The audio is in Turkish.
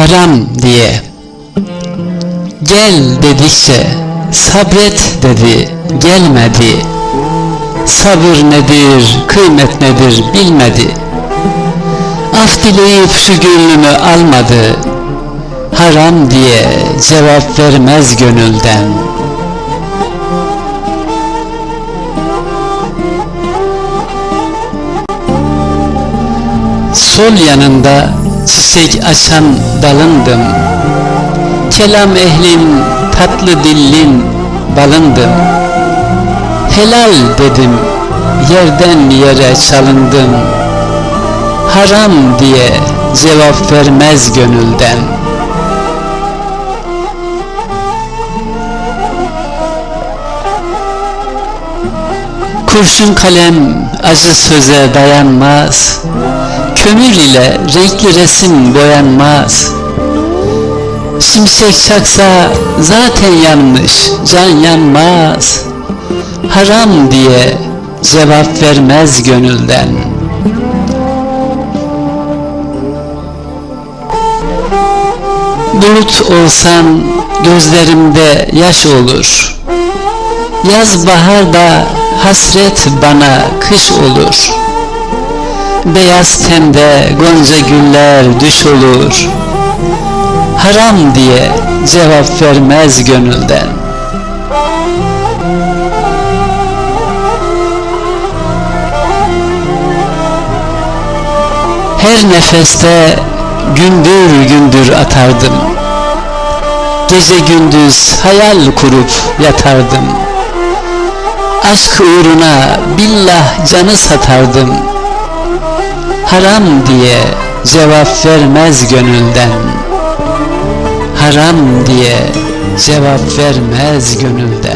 haram diye. Gel dedikçe sabret dedi gelmedi. Sabır nedir kıymet nedir bilmedi. Af dileyip şu gönlümü almadı. Haram diye cevap vermez gönülden. Sol yanında çiçek açan dalındım. Kelam ehlin tatlı dillin balındım. Helal dedim yerden yere çalındım Haram diye cevap vermez gönülden. Kurşun kalem acı söze dayanmaz Kömür ile renkli resim boyanmaz. Şimşek çaksa zaten yanmış can yanmaz. Haram diye cevap vermez gönülden. Bulut olsan gözlerimde yaş olur. Yaz baharda hasret bana kış olur Beyaz tende gonca güller düş olur. Haram diye cevap vermez gönülden. Her nefeste gündür gündür atardım. Gece gündüz hayal kurup yatardım. Aşk uğruna billah canı satardım Haram diye cevap vermez gönülden. Haram diye cevap vermez gönülden